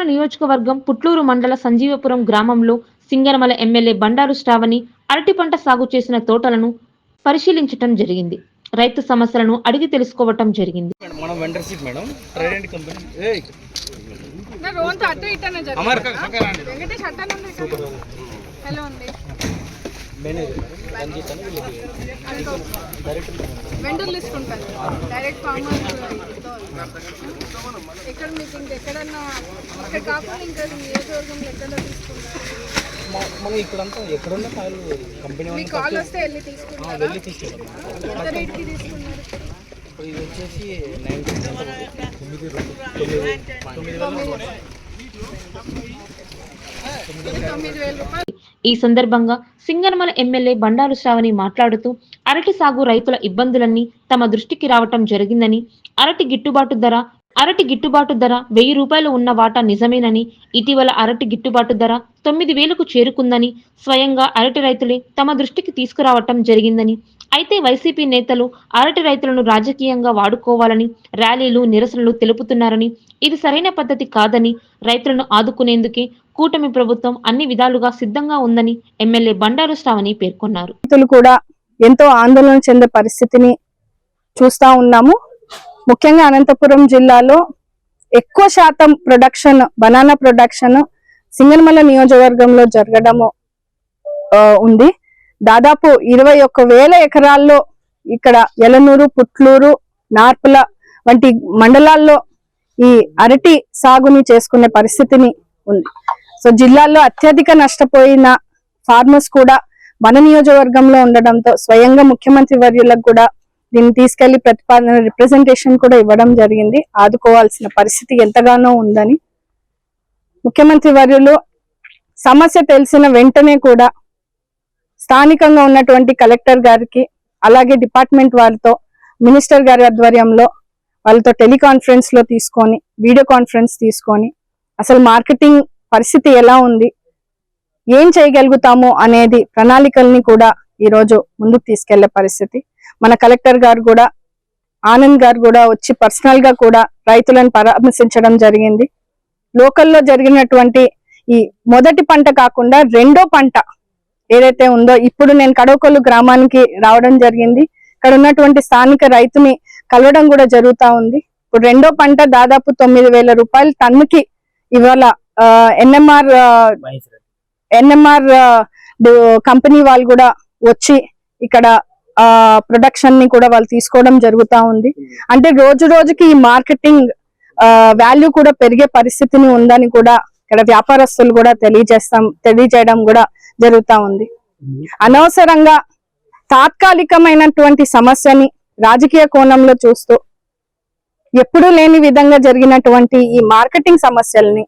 సింగనమల నియోజకవర్గం పుట్లూరు మండల సంజీవపురం గ్రామంలో సింగనమల ఎమ్మెల్యే బండారు శ్రావణి అరటి పంట సాగు చేసిన తోటలను పరిశీలించటం జరిగింది. రైతు సమస్యలను అడిగి తెలుసుకోవటం జరిగింది. మేడం. మనం vendor seat madam Trident company ఏయ్ నా రోజంతా వెండర్ డైరెక్ట్ ఫార్మర్ ఎక్కడ మీకు ఇంకెక్కడన్నా ఇక్కడ కాకుండా ఇంకా నియోజకవర్గంలో ఎక్కడ తీసుకుంటారు? మనం ఇక్కడంతా ఎక్కడున్న కాయలు కంపెనీ మీ వాళ్ళు కాల్ వస్తే వెళ్ళి తీసుకుంటారా? వెళ్ళి తీసుకెళ్ళాం ఎంత రేట్కి తీసుకున్నారు? ఇప్పుడు ఇది వచ్చేసి నైన్ తొమ్మిది తొమ్మిది వేల రూపాయలు. ఈ సందర్భంగా సింగనమల ఎమ్మెల్యే బండారు శ్రావణి మాట్లాడుతూ అరటి సాగు రైతుల ఇబ్బందులన్నీ తమ దృష్టికి రావటం జరిగిందని అరటి గిట్టుబాటు ధర అరటి గిట్టుబాటు ధర వెయ్యి రూపాయలు ఉన్న వాటా నిజమేనని ఇటీవల అరటి గిట్టుబాటు ధర తొమ్మిది వేలకు చేరుకుందని స్వయంగా అరటి రైతులే తమ దృష్టికి తీసుకురావటం జరిగిందని అయితే వైసీపీ నేతలు అరటి రైతులను రాజకీయంగా వాడుకోవాలని ర్యాలీలు నిరసనలు తెలుపుతున్నారని ఇది సరైన పద్ధతి కాదని రైతులను ఆదుకునేందుకే కూటమి ప్రభుత్వం అన్ని విధాలుగా సిద్ధంగా ఉందని ఎమ్మెల్యే బండారు శ్రావణి పేర్కొన్నారు. రైతులు కూడా ఎంతో ఆందోళన చెందే పరిస్థితిని చూస్తా ఉన్నాము. ముఖ్యంగా అనంతపురం జిల్లాలో ఎక్కువ శాతం ప్రొడక్షన్ బనానా ప్రొడక్షన్ సింగనమల నియోజకవర్గంలో జరగడము ఉంది. దాదాపు ఇరవై ఒక్క వేల ఎకరాల్లో ఇక్కడ ఎలనూరు పుట్లూరు నార్పుల వంటి మండలాల్లో ఈ అరటి సాగుని చేసుకునే పరిస్థితిని ఉంది. సో జిల్లాల్లో అత్యధిక నష్టపోయిన ఫార్మర్స్ కూడా మన నియోజకవర్గంలో ఉండడంతో స్వయంగా ముఖ్యమంత్రి వర్యులకు కూడా దీన్ని తీసుకెళ్ళి ప్రతిపాదన రిప్రజెంటేషన్ కూడా ఇవ్వడం జరిగింది. ఆదుకోవాల్సిన పరిస్థితి ఎంతగానో ఉందని ముఖ్యమంత్రి వర్యులు సమస్య తెలిసిన వెంటనే కూడా స్థానికంగా ఉన్నటువంటి కలెక్టర్ గారికి అలాగే డిపార్ట్మెంట్ వారితో మినిస్టర్ గారి ఆధ్వర్యంలో వాళ్ళతో టెలికాన్ఫరెన్స్లో తీసుకొని వీడియో కాన్ఫరెన్స్ తీసుకొని అసలు మార్కెటింగ్ పరిస్థితి ఎలా ఉంది ఏం చేయగలుగుతాము అనేది ప్రణాళికల్ని కూడా ఈ రోజు ముందుకు తీసుకెళ్ళే పరిస్థితి. మన కలెక్టర్ గారు కూడా ఆనంద్ గారు కూడా వచ్చి పర్సనల్గా కూడా రైతులను పరామర్శించడం జరిగింది. లోకల్లో జరిగినటువంటి ఈ మొదటి పంట కాకుండా రెండో పంట ఏదైతే ఉందో ఇప్పుడు నేను కడవకొల్లు గ్రామానికి రావడం జరిగింది. ఇక్కడ ఉన్నటువంటి స్థానిక రైతుని కలవడం కూడా జరుగుతా ఉంది. ఇప్పుడు రెండో పంట దాదాపు తొమ్మిది వేల రూపాయలు టన్నుకి ఇవాళ ఎన్ఎంఆర్ ఎన్ఎంఆర్ కంపెనీ వాళ్ళు కూడా వచ్చి ఇక్కడ ప్రొడక్షన్ని కూడా వాళ్ళు తీసుకోవడం జరుగుతా ఉంది. అంటే రోజు రోజుకి ఈ మార్కెటింగ్ వాల్యూ కూడా పెరిగే పరిస్థితిని ఉందని కూడా ఇక్కడ వ్యాపారస్తులు కూడా తెలియజేస్తాం తెలియజేయడం కూడా జరుగుతా ఉంది. అనవసరంగా తాత్కాలికమైనటువంటి సమస్యని రాజకీయ కోణంలో చూస్తూ ఎప్పుడూ లేని విధంగా జరిగినటువంటి ఈ మార్కెటింగ్ సమస్యల్ని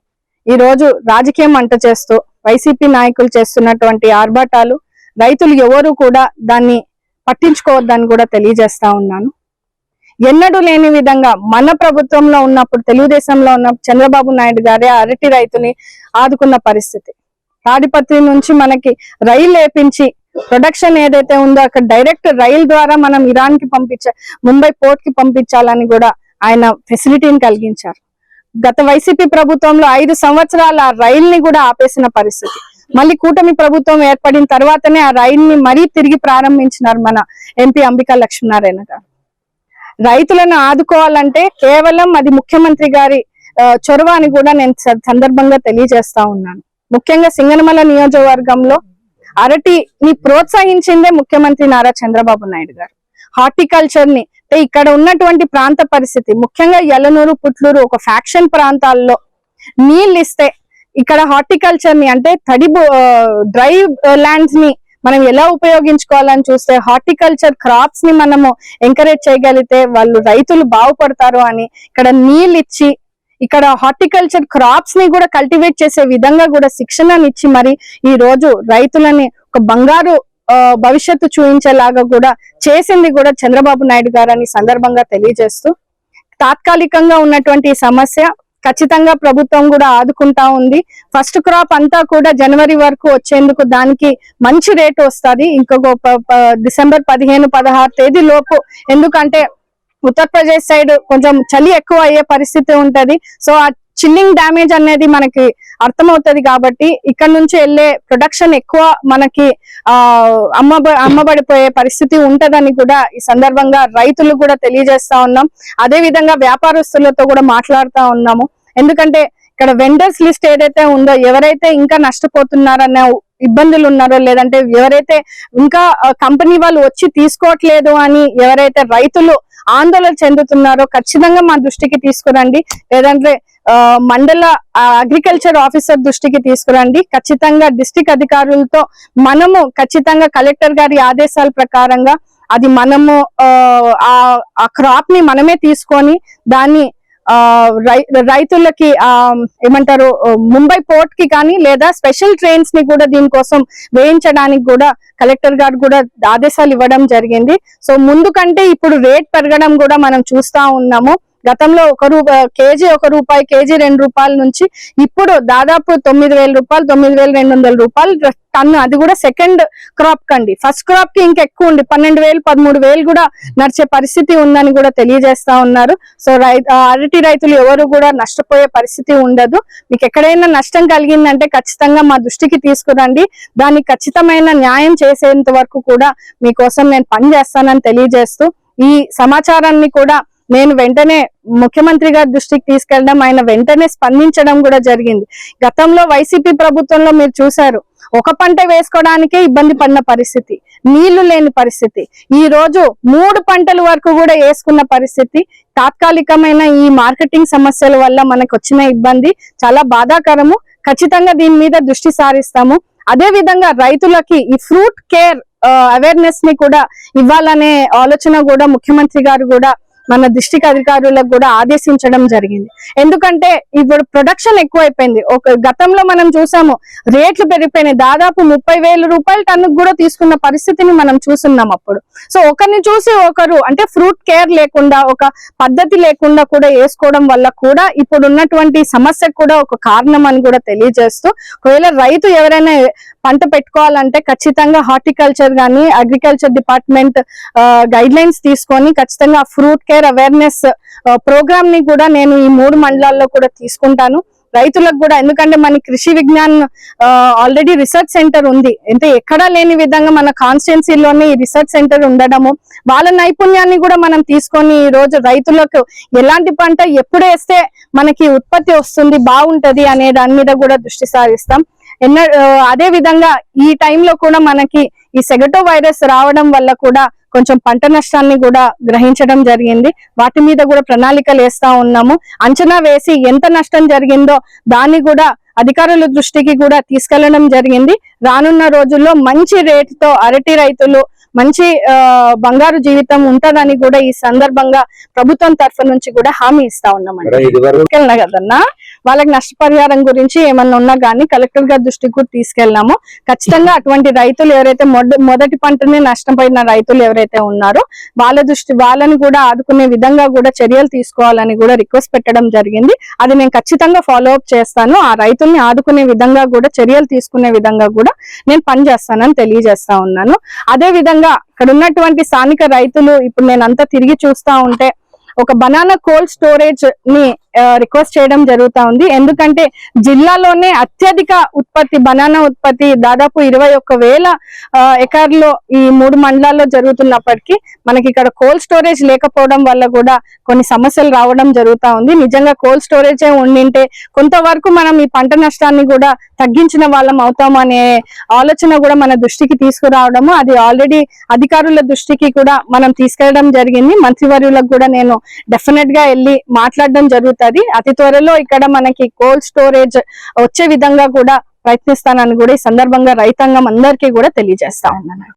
ఈ రోజు రాజకీయం అంట చేస్తూ వైసీపీ నాయకులు చేస్తున్నటువంటి ఆర్భాటాలు రైతులు ఎవరు కూడా దాన్ని పట్టించుకోవద్దని కూడా తెలియజేస్తా ఉన్నాను. ఎన్నడూ లేని విధంగా మన ప్రభుత్వంలో ఉన్నప్పుడు తెలుగుదేశంలో ఉన్న చంద్రబాబు నాయుడు గారే అరటి రైతుని ఆదుకున్న పరిస్థితి. తాడిపత్రి నుంచి మనకి రైలు వేపించి ప్రొడక్షన్ ఏదైతే ఉందో అక్కడ డైరెక్ట్ రైలు ద్వారా మనం ఇరాన్కి పంపించ ముంబై పోర్ట్కి పంపించాలని కూడా ఆయన ఫెసిలిటీని కలిగించారు. గత వైసీపీ ప్రభుత్వంలో ఐదు సంవత్సరాల ఆ రైల్ని కూడా ఆపేసిన పరిస్థితి. మళ్ళీ కూటమి ప్రభుత్వం ఏర్పడిన తర్వాతనే ఆ రైల్ని మరీ తిరిగి ప్రారంభించినారు మన ఎంపీ అంబికా లక్ష్మీనారాయణ గారు. రైతులను ఆదుకోవాలంటే కేవలం అది ముఖ్యమంత్రి గారి చొరవ అని కూడా నేను సందర్భంగా తెలియజేస్తా ఉన్నాను. ముఖ్యంగా సింగనమల నియోజకవర్గంలో అరటిని ప్రోత్సహించిందే ముఖ్యమంత్రి నారా చంద్రబాబు నాయుడు గారు. హార్టికల్చర్ని అంటే ఇక్కడ ఉన్నటువంటి ప్రాంత పరిస్థితి ముఖ్యంగా ఎలనూరు పుట్లూరు ఒక ఫ్యాక్షన్ ప్రాంతాల్లో నీళ్ళు ఇస్తే ఇక్కడ హార్టికల్చర్ని అంటే తడి డ్రై ల్యాండ్స్ని మనం ఎలా ఉపయోగించుకోవాలని చూస్తే హార్టికల్చర్ క్రాప్స్ని మనము ఎంకరేజ్ చేయగలిగితే వాళ్ళు రైతులు బాగుపడతారు అని ఇక్కడ నీళ్ళు ఇచ్చి ఇక్కడ హార్టికల్చర్ క్రాప్స్ని కూడా కల్టివేట్ చేసే విధంగా కూడా శిక్షణనిచ్చి మరి ఈ రోజు రైతులని ఒక బంగారు భవిష్యత్తు చూపించేలాగా కూడా చేసింది కూడా చంద్రబాబు నాయుడు గారని సందర్భంగా తెలియజేస్తూ తాత్కాలికంగా ఉన్నటువంటి సమస్య ఖచ్చితంగా ప్రభుత్వం కూడా ఆదుకుంటా ఉంది. ఫస్ట్ క్రాప్ అంతా కూడా జనవరి వరకు వచ్చేందుకు దానికి మంచి రేటు వస్తుంది. ఇంకొక ప- డిసెంబర్ పదిహేను పదహారు తేదీ లోపు. ఎందుకంటే ఉత్తరప్రదేశ్ సైడ్ కొంచెం చలి ఎక్కువ అయ్యే పరిస్థితి ఉంటది. సో ఆ చిల్లింగ్ డ్యామేజ్ అనేది మనకి అర్థమవుతుంది కాబట్టి ఇక్కడ నుంచి వెళ్ళే ప్రొడక్షన్ ఎక్కువ మనకి ఆ అమ్మబ అమ్మబడిపోయే పరిస్థితి ఉంటదని కూడా ఈ సందర్భంగా రైతులు కూడా తెలియజేస్తా ఉన్నాం. అదే విధంగా వ్యాపారస్తులతో కూడా మాట్లాడుతా ఉన్నాము. ఎందుకంటే ఇక్కడ వెండర్స్ లిస్ట్ ఏదైతే ఉందో ఎవరైతే ఇంకా నష్టపోతున్నారన్న ఇబ్బందులు ఉన్నారో లేదంటే ఎవరైతే ఇంకా కంపెనీ వాళ్ళు వచ్చి తీసుకోవట్లేదు అని ఎవరైతే రైతులు ఆందోళన చెందుతున్నారో ఖచ్చితంగా మా దృష్టికి తీసుకురండి. లేదంటే ఆ, మండల అగ్రికల్చర్ ఆఫీసర్ దృష్టికి తీసుకురండి. ఖచ్చితంగా డిస్టిక్ అధికారులతో మనము ఖచ్చితంగా కలెక్టర్ గారి ఆదేశాల ప్రకారంగా అది మనము ఆ, ఆ క్రాప్ని మనమే తీసుకొని దాన్ని రైతులకి ఆ ఏమంటారు ముంబై పోర్ట్కి కానీ లేదా స్పెషల్ ట్రైన్స్ని కూడా దీనికోసం వేయించడానికి కూడా కలెక్టర్ గారు కూడా ఆదేశాలు ఇవ్వడం జరిగింది. సో ముందు కంటే ఇప్పుడు రేట్ పెరగడం కూడా మనం చూస్తా ఉన్నాము. గతంలో ఒక రూప కేజీ ఒక రూపాయి కేజీ రెండు రూపాయల నుంచి ఇప్పుడు దాదాపు తొమ్మిది వేల రూపాయలు తొమ్మిది వేల రెండు వందల రూపాయలు టన్ను అది కూడా సెకండ్ క్రాప్ కండి ఫస్ట్ క్రాప్కి ఇంకెక్కువ ఉంది. పన్నెండు వేలు పదమూడు వేలు కూడా నడిచే పరిస్థితి ఉందని కూడా తెలియజేస్తా ఉన్నారు. సో రై అరటి రైతులు ఎవరు కూడా నష్టపోయే పరిస్థితి ఉండదు. మీకు ఎక్కడైనా నష్టం కలిగిందంటే ఖచ్చితంగా మా దృష్టికి తీసుకురండి. దానికి ఖచ్చితమైన న్యాయం చేసేంత వరకు కూడా మీకోసం నేను పని చేస్తానని తెలియజేస్తూ ఈ సమాచారాన్ని కూడా నేను వెంటనే ముఖ్యమంత్రి గారి దృష్టికి తీసుకెళ్ళడం ఆయన వెంటనే స్పందించడం కూడా జరిగింది. గతంలో వైసీపీ ప్రభుత్వంలో మీరు చూశారు. ఒక పంట వేసుకోవడానికే ఇబ్బంది పడిన పరిస్థితి నీళ్ళు లేని పరిస్థితి ఈ రోజు మూడు పంటల వరకు కూడా వేసుకున్న పరిస్థితి తాత్కాలికమైన ఈ మార్కెటింగ్ సమస్యల వల్ల మనకు వచ్చిన ఇబ్బంది చాలా బాధాకరము. ఖచ్చితంగా దీని మీద దృష్టి సారిస్తాము. అదే విధంగా రైతులకి ఈ ఫ్రూట్ కేర్ అవేర్నెస్ని కూడా ఇవ్వాలనే ఆలోచన కూడా ముఖ్యమంత్రి గారు కూడా మన డిస్టిక్ అధికారులకు కూడా ఆదేశించడం జరిగింది. ఎందుకంటే ఇప్పుడు ప్రొడక్షన్ ఎక్కువైపోయింది. ఒక గతంలో మనం చూసాము రేట్లు పెరిగిపోయినాయి. దాదాపు ముప్పై వేల రూపాయల టన్నుకు కూడా తీసుకున్న పరిస్థితిని మనం చూస్తున్నాం అప్పుడు. సో ఒకరిని చూసి ఒకరు అంటే ఫ్రూట్ కేర్ లేకుండా ఒక పద్ధతి లేకుండా కూడా వేసుకోవడం వల్ల కూడా ఇప్పుడు ఉన్నటువంటి సమస్యకు కూడా ఒక కారణం అని కూడా తెలియజేస్తూ ఒకవేళ రైతు ఎవరైనా పంట పెట్టుకోవాలంటే ఖచ్చితంగా హార్టికల్చర్ కానీ అగ్రికల్చర్ డిపార్ట్మెంట్ గైడ్ లైన్స్ తీసుకొని ఖచ్చితంగా ఫ్రూట్ కేర్ అవేర్నెస్ ప్రోగ్రామ్ని కూడా నేను ఈ మూడు మండలాల్లో కూడా తీసుకుంటాను. రైతులకు కూడా ఎందుకంటే మన కృషి విజ్ఞాన్ ఆల్రెడీ రీసెర్చ్ సెంటర్ ఉంది. అంటే ఎక్కడా లేని విధంగా మన కాన్స్టిట్యున్సీలోనే ఈ రీసెర్చ్ సెంటర్ ఉండడము వాళ్ళ నైపుణ్యాన్ని కూడా మనం తీసుకొని ఈ రోజు రైతులకు ఎలాంటి పంట ఎప్పుడు వేస్తే మనకి ఉత్పత్తి వస్తుంది బాగుంటది అనే దాని మీద కూడా దృష్టి సారిస్తాం. ఎన్న అదే విధంగా ఈ టైంలో కూడా మనకి ఈ సెగటో వైరస్ రావడం వల్ల కూడా కొంచెం పంట నష్టాన్ని కూడా గ్రహించడం జరిగింది. వాటి మీద కూడా ప్రణాళికలు వేస్తా ఉన్నాము. అంచనా వేసి ఎంత నష్టం జరిగిందో దాన్ని కూడా అధికారుల దృష్టికి కూడా తీసుకెళ్ళడం జరిగింది. రానున్న రోజుల్లో మంచి రేటుతో అరటి రైతులు మంచి బంగారు జీవితం ఉంటదని కూడా ఈ సందర్భంగా ప్రభుత్వం తరఫు నుంచి కూడా హామీ ఇస్తా ఉన్నామండి. కదన్నా వాళ్ళకి నష్టపరిహారం గురించి ఏమన్నా ఉన్నా గానీ కలెక్టర్ గారి దృష్టికి కూడా తీసుకెళ్ళినాము. ఖచ్చితంగా అటువంటి రైతులు ఎవరైతే మొద- మొదటి పంటని నష్టపోయిన రైతులు ఎవరైతే ఉన్నారో వాళ్ళ దృష్టి వాళ్ళని కూడా ఆదుకునే విధంగా కూడా చర్యలు తీసుకోవాలని కూడా రిక్వెస్ట్ పెట్టడం జరిగింది. అది నేను ఖచ్చితంగా ఫాలో అప్ చేస్తాను. ఆ రైతుల్ని ఆదుకునే విధంగా కూడా చర్యలు తీసుకునే విధంగా కూడా నేను పని చేస్తానని తెలియజేస్తా ఉన్నాను. అదే విధంగా అక్కడ ఉన్నటువంటి స్థానిక రైతులు ఇప్పుడు నేను తిరిగి చూస్తా ఉంటే ఒక బనానా కోల్డ్ స్టోరేజ్ని రిక్వెస్ట్ చేయడం జరుగుతా ఉంది. ఎందుకంటే జిల్లాలోనే అత్యధిక ఉత్పత్తి బనానా ఉత్పత్తి దాదాపు ఇరవై ఒక్క వేల ఎకర్లో ఈ మూడు మండలాల్లో జరుగుతున్నప్పటికీ మనకి ఇక్కడ కోల్డ్ స్టోరేజ్ లేకపోవడం వల్ల కూడా కొన్ని సమస్యలు రావడం జరుగుతా ఉంది. నిజంగా కోల్డ్ స్టోరేజ్ ఉండింటే కొంతవరకు మనం ఈ పంట నష్టాన్ని కూడా తగ్గించిన వాళ్ళం అవుతాం అనే ఆలోచన కూడా మన దృష్టికి తీసుకురావడము. అది ఆల్రెడీ అధికారుల దృష్టికి కూడా మనం తీసుకెళ్ళడం జరిగింది. మంత్రివర్యులకు కూడా నేను డెఫినెట్గా వెళ్ళి మాట్లాడడం జరుగుతుంది అతి త్వరలో ఇక్కడ మనకి కోల్డ్ స్టోరేజ్ వచ్చే విధంగా కూడా ప్రయత్నిస్తానని కూడా ఈ సందర్భంగా రైతాంగం అందరికీ కూడా తెలియజేస్తా ఉన్నాను.